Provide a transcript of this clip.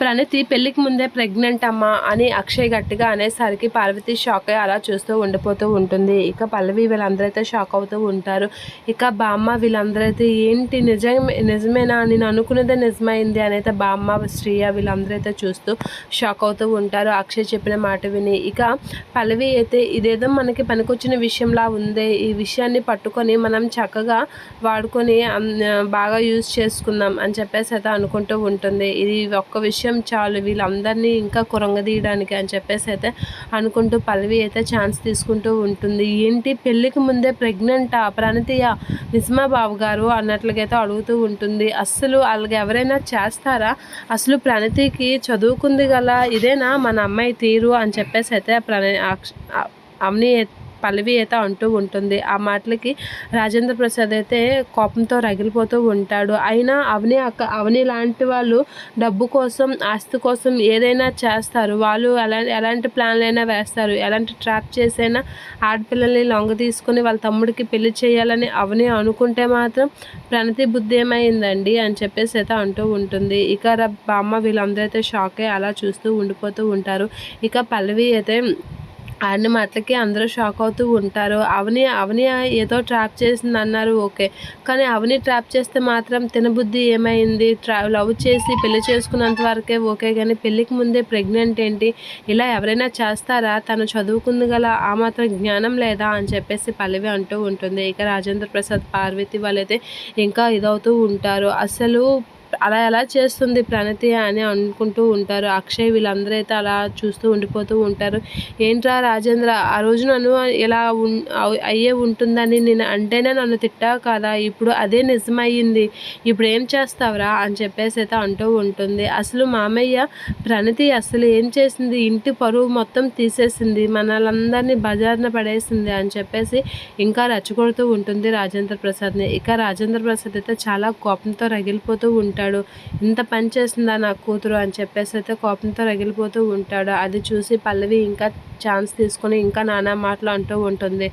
ప్రణతి పెళ్ళికి ముందే ప్రెగ్నెంట్ అమ్మా అని అక్షయ్ గట్టిగా అనేసరికి పార్వతి షాక్ అయ్యి అలా చూస్తూ ఉండిపోతూ ఉంటుంది. ఇక పల్లవి వీళ్ళందరైతే షాక్ అవుతూ ఉంటారు. ఇక బామ్మ వీళ్ళందరైతే ఏంటి నిజం నిజమేనా నేను అనుకున్నదే నిజమైంది అని అయితే బామ్మ శ్రీయ వీళ్ళందరైతే చూస్తూ షాక్ అవుతూ ఉంటారు. అక్షయ్ చెప్పిన మాట విని ఇక పల్లవి అయితే ఇదేదో మనకి పనికొచ్చిన విషయంలా ఉంది. ఈ విషయాన్ని పట్టుకొని మనం చక్కగా వాడుకొని బాగా యూజ్ చేసుకుందాం అని చెప్పేసి అయితే అనుకుంటూ ఉంటుంది. ఇది ఒక్క విషయం చాలు వీళ్ళందరినీ ఇంకా కురంగదీయడానికి అని చెప్పేసి అయితే అనుకుంటూ పల్లవి అయితే ఛాన్స్ తీసుకుంటూ ఉంటుంది. ఏంటి? పెళ్ళికి ముందే ప్రెగ్నెంటా ప్రణతియా? నిస్మా బాబు గారు అన్నట్లుగైతే అడుగుతూ ఉంటుంది. అస్సలు వాళ్ళకి ఎవరైనా చేస్తారా? అసలు ప్రణతికి చదువుకుంది గల ఇదేనా? మన అమ్మాయి తీరు అని చెప్పేసి అయితే ప్రణి అక్ష- అవని పల్లవి అయితే అంటూ ఉంటుంది. ఆ మాటలకి రాజేంద్ర ప్రసాద్ అయితే కోపంతో రగిలిపోతూ ఉంటాడు. అయినా అవని అక్క అవని లాంటి వాళ్ళు డబ్బు కోసం ఆస్తి కోసం ఏదైనా చేస్తారు. వాళ్ళు ఎలా ఎలాంటి ప్లాన్లైనా వేస్తారు. ఎలాంటి ట్రాప్ చేసైనా ఆడపిల్లల్ని లొంగ తీసుకుని వాళ్ళ తమ్ముడికి పెళ్ళి చేయాలని అవని అనుకుంటే మాత్రం ప్రణతి బుద్ధి ఏమైందండి అని చెప్పేసి అయితే అంటూ ఉంటుంది. ఇక బామ్మ వీళ్ళందరూ అయితే షాక్ అయ్యి అలా చూస్తూ ఉండిపోతూ ఉంటారు. ఇక పల్లవి అయితే అన్న మాటలకి అందరూ షాక్ అవుతూ ఉంటారు. అవని అవని ఏదో ట్రాప్ చేసింది అన్నారు ఓకే. కానీ అవని ట్రాప్ చేస్తే మాత్రం తినబుద్ధి ఏమైంది? ట్రా లవ్ చేసి పెళ్ళి చేసుకున్నంత వరకే ఓకే కానీ పెళ్ళికి ముందే ప్రెగ్నెంట్ ఏంటి? ఇలా ఎవరైనా చేస్తారా? తను చదువుకుంది గల ఆ మాత్రం జ్ఞానం లేదా? అని చెప్పేసి పల్లవి అంటూ ఉంటుంది. ఇక రాజేంద్ర ప్రసాద్ పార్వతి వాళ్ళైతే ఇంకా ఇదవుతూ ఉంటారు. అసలు అలా ఎలా చేస్తుంది ప్రణతి అని అనుకుంటూ ఉంటారు. అక్షయ్ వీళ్ళందరూ అయితే అలా చూస్తూ ఉండిపోతూ ఉంటారు. ఏంట్రా రాజేంద్ర ఆ రోజు నన్ను ఇలా అయ్యే ఉంటుందని నేను అంటేనే నన్ను తిట్టావు కదా ఇప్పుడు అదే నిజమయ్యింది. ఇప్పుడు ఏం చేస్తావురా అని చెప్పేసి అయితే అంటూ ఉంటుంది. అసలు మామయ్య ప్రణతి అసలు ఏం చేసింది? ఇంటి పరువు మొత్తం తీసేసింది. మనలందరినీ బజార్న పడేసింది అని చెప్పేసి ఇంకా రెచ్చగొడుతూ ఉంటుంది రాజేంద్ర ప్రసాద్ని ఇక రాజేంద్ర ప్రసాద్ అయితే చాలా కోపంతో రగిలిపోతూ ఉంటాడు. ఇంత పని చేసిందా నా కూతురు అని చెప్పేసి అయితే కోపంతో రగిలిపోతూ ఉంటాడు. అది చూసి పల్లవి ఇంకా ఛాన్స్ తీసుకొని ఇంకా నానా మాటలు అంటూ ఉంటుంది.